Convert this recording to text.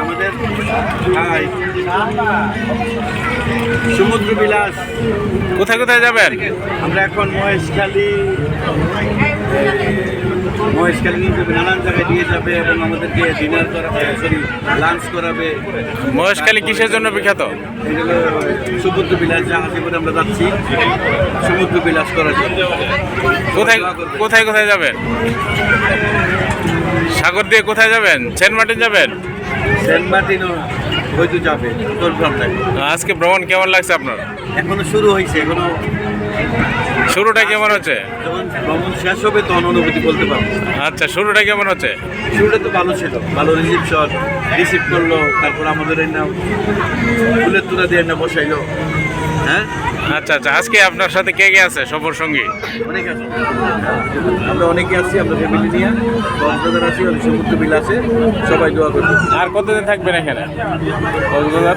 আমাদের হাই সমুদ্র বিলাস কোথায় কোথায় যাবেন? আমরা এখন মহেশখালী নানান জায়গায় নিয়ে যাবে এবং আমাদেরকে ডিনার করাবে সরি লাঞ্চ করাবে। মহেশখালী কিসের জন্য বিখ্যাত? এগুলো সমুদ্র বিলাস করে আমরা যাচ্ছি সমুদ্র বিলাস করার জন্য। কোথায় কোথায় কোথায় যাবেন? সাগর দিয়ে কোথায় যাবেন? সেন্ট মার্টিন যাবেন? সেন্ট মার্টিনও হয়তো যাবে আজকে ভ্রমণ কেমন লাগছে আপনার? এখনও শুরু হয়েছে এখনও শুরুটা কেমন হচ্ছে? যখন ভ্রমণ শেষ হবে তখন অনুভূতি বলতে পারব। আচ্ছা শুরুটা কেমন হচ্ছে? শুরুটা তো ভালো ছিল ভালো রিসিপশন রিসিভ করল তারপর আমাদের এই না ফুলের তুলা দিয়ে না বসাইলো। হ্যাঁ? আচ্ছা আচ্ছা আজকে আপনার সাথে কে কে আছে? সফর সঙ্গী? অনেক আছে। আমরা অনেকে আছি আমরা ফ্যামিলি নিয়ে। কক্সবাজার আছি অনেক সমুদ্র বিল আছে সবাই দোয়া করব। আর কতদিন থাকবেন এখানে? কক্সবাজার